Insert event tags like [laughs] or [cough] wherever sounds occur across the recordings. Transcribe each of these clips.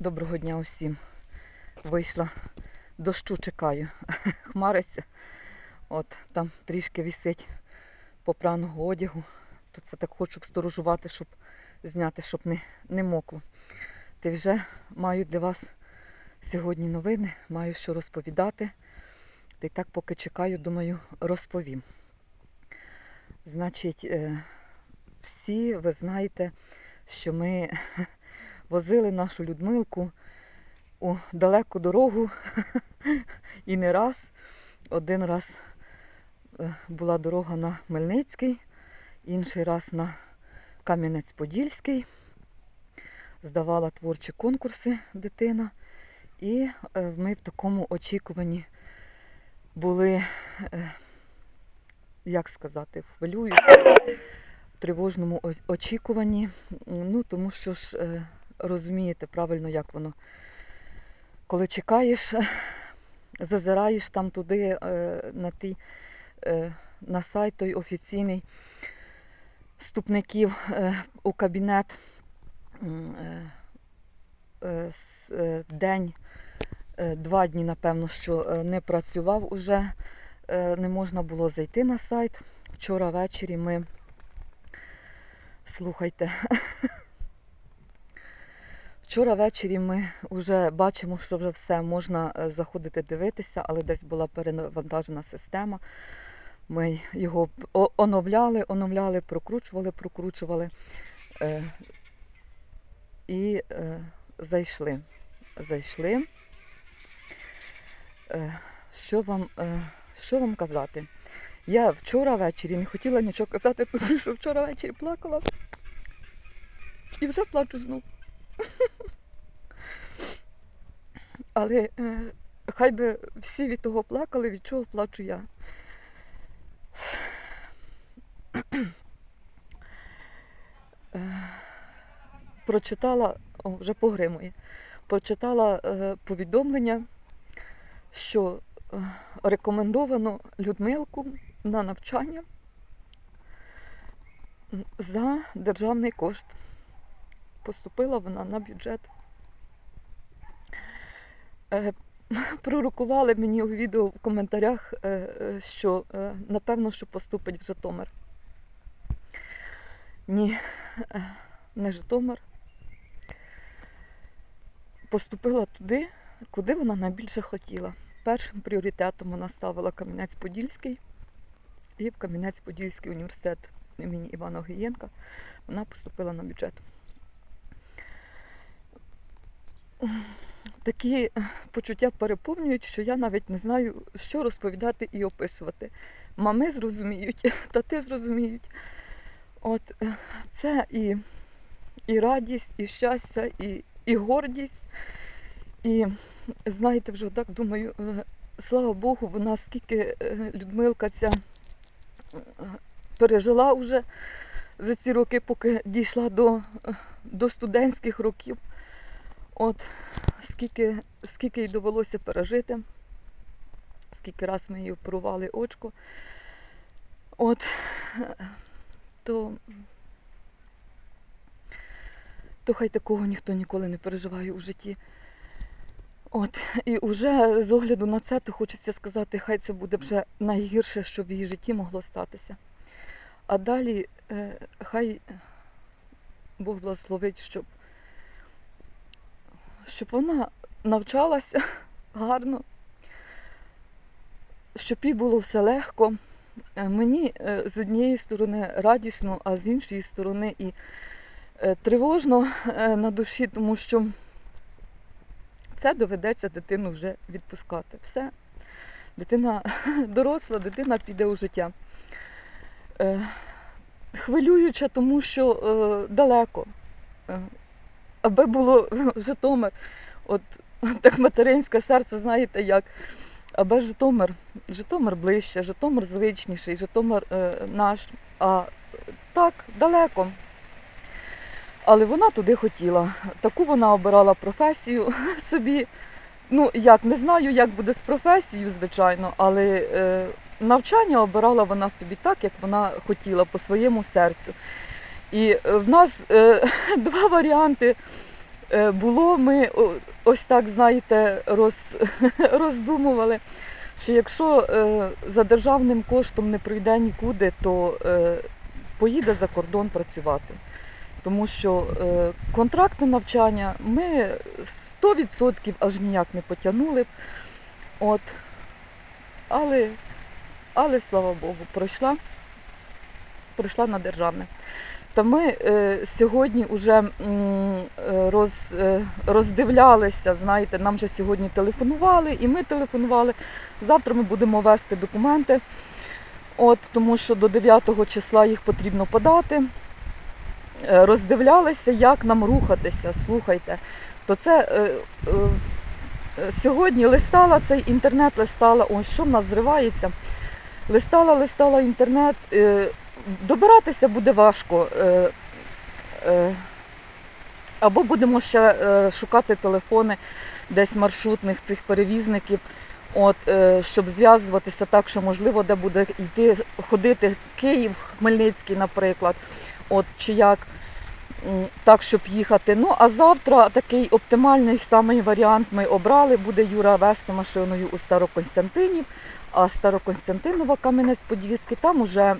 Доброго дня усім. Вийшла, дощу чекаю. [laughs] Хмариться. От там трішки висить попраного одягу. То це так хочу сторожувати, щоб зняти, щоб не, не мокло. Ти вже маю для вас сьогодні новини, маю що розповідати. Та й так, поки чекаю, думаю, розповім. Значить, е, всі ви знаєте, що ми [laughs] возили нашу Людмилку у далеку дорогу [laughs] і не раз. Один раз е, була дорога на Хмельницький, інший раз на Кам'янець-Подільський. Здавала творчі конкурси дитина. І е, ми в такому очікуванні були, е, як сказати, в тривожному очікуванні. Ну, тому що ж розумієте правильно, як воно. Коли чекаєш, [laughs] зазираєш там туди, е, на, ті, е, на сайт той офіційний вступників е, у кабінет день, два дні, напевно, що не працював уже, не можна було зайти на сайт. Вчора ввечері ми, слухайте, [laughs] Вчора ввечері ми вже бачимо, що вже все можна е, заходити дивитися, але десь була перевантажена система. Ми його оновляли, оновляли, прокручували, прокручували е, і е, зайшли. Зайшли. Що, вам, що вам казати? Я вчора ввечері не хотіла нічого казати, [laughs] тому що вчора ввечері плакала і вже плачу знов. Але е, хай би всі від того плакали, від чого плачу я. Е, прочитала, о, вже погримує, прочитала е, повідомлення, що е, рекомендовано Людмилку на навчання за державний кошт. Поступила вона на бюджет. Е, [laughs] Пророкували мені у відео в коментарях, е, е, що напевно, що поступить в Житомир. Ні, не Житомир. Поступила туди, куди вона найбільше хотіла. Першим пріоритетом вона ставила Кам'янець-Подільський і в Кам'янець-Подільський університет імені Івана Гієнка вона поступила на бюджет. Такі почуття переповнюють, що я навіть не знаю, що розповідати і описувати. Мами зрозуміють, [laughs] тати зрозуміють. От е, це і, і радість, і щастя, і, і гордість. І знаєте, вже так думаю, е, слава Богу, вона скільки е, Людмилка ця пережила вже за ці роки, поки дійшла до, до студентських років. От скільки, скільки їй довелося пережити, скільки раз ми її оперували очко. От, то, то хай такого ніхто ніколи не переживає у житті. От, і вже з огляду на це, то хочеться сказати, хай це буде вже найгірше, що в її житті могло статися. А далі е, хай Бог благословить, щоб щоб вона навчалася [laughs] гарно, щоб їй було все легко. Е, Мені е, з однієї сторони радісно, а з іншої сторони і е, тривожно на душі, тому що це доведеться дитину вже відпускати. Все. Дитина [laughs] доросла, дитина піде у життя. Хвилююче, тому що далеко. Аби було [laughs] Житомир, от [laughs] так материнське серце, знаєте як. Аби Житомир, Житомир ближче, Житомир звичніший, Житомир е, наш, а так, далеко. Але вона туди хотіла. Таку вона обирала професію [laughs] собі. Ну, як, не знаю, як буде з професією, звичайно, але е, навчання обирала вона собі так, як вона хотіла, по своєму серцю. І е, в нас е, [laughs] два варіанти е, було, ми ось так, знаєте, роз, [laughs] роздумували, що якщо е, за державним коштом не пройде нікуди, то е, поїде за кордон працювати. Тому що е, контракти навчання ми 100% аж ніяк не потягнули б. От. Але, але слава Богу, пройшла, пройшла на державне. Та ми е, сьогодні вже роз, е, роздивлялися, знаєте, нам вже сьогодні телефонували, і ми телефонували. Завтра ми будемо вести документи, от, тому що до 9 числа їх потрібно подати. Е, роздивлялися, як нам рухатися, слухайте. То це е, е, е, сьогодні листала цей інтернет, листала, ось що в нас зривається. Листала, листала інтернет. Е, добиратися буде важко. Е, е, або будемо ще е, шукати телефони десь маршрутних цих перевізників, от, щоб зв'язуватися так, що можливо, де буде йти ходити Київ, Хмельницький, наприклад, от, чи як, так, щоб їхати. Ну, а завтра такий оптимальний самий варіант ми обрали. Буде Юра вести машиною у Староконстантинів, а Староконстантинова Кам'янець-Подільський, там уже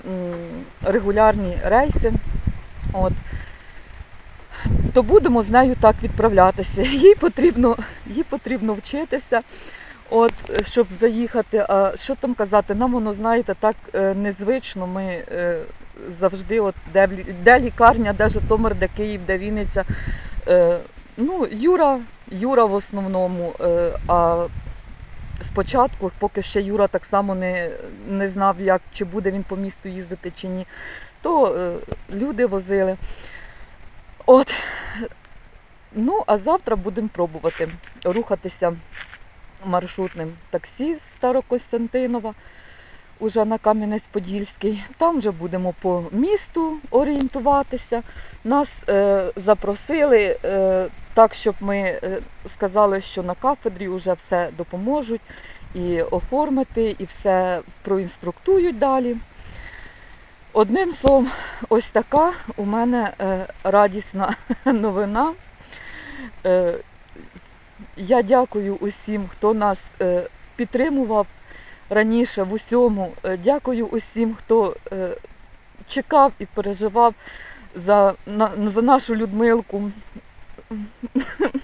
регулярні рейси. От. То будемо з нею так відправлятися. [laughs] Їй потрібно, їй потрібно вчитися, от, щоб заїхати. А що там казати? Нам воно, знаєте, так е, незвично. Ми е, завжди, от, де, де лікарня, де Житомир, де Київ, де Вінниця. Е, ну, Юра, Юра в основному. Е, а спочатку, поки ще Юра так само не, не знав, як, чи буде він по місту їздити, чи ні, то е, люди возили. От. Ну, а завтра будемо пробувати рухатися маршрутним таксі з Старокостянтинова, уже на Кам'янець-Подільський. Там вже будемо по місту орієнтуватися. Нас е, запросили е, так, щоб ми е, сказали, що на кафедрі вже все допоможуть і оформити, і все проінструктують далі. Одним словом, ось така у мене е, радісна [laughs] новина. Е, я дякую усім, хто нас е, підтримував раніше в усьому. Е, дякую усім, хто е, чекав і переживав за, на, за нашу Людмилку.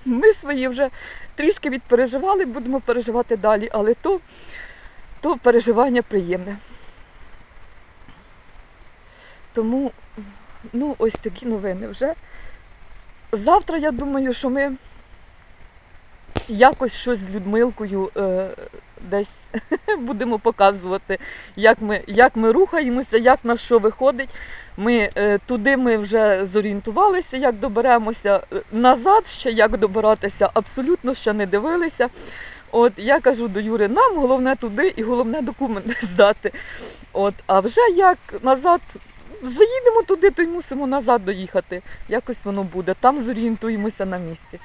Ми свої вже трішки відпереживали, будемо переживати далі, але то, то переживання приємне. Тому ну, ось такі новини вже. Завтра я думаю, що ми якось щось з Людмилкою е, десь [laughs] будемо показувати, як ми, як ми рухаємося, як на що виходить. Ми е, туди ми вже зорієнтувалися, як доберемося. Е, Назад ще як добиратися, абсолютно ще не дивилися. От я кажу до Юри, нам головне туди і головне документи [laughs] здати. От, а вже як назад заїдемо туди, то й мусимо назад доїхати. Якось воно буде. Там зорієнтуємося на місці.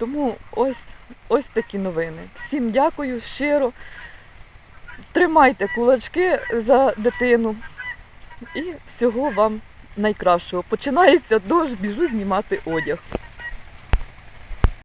Тому ось, ось такі новини. Всім дякую щиро. Тримайте кулачки за дитину і всього вам найкращого. Починається дощ, біжу знімати одяг.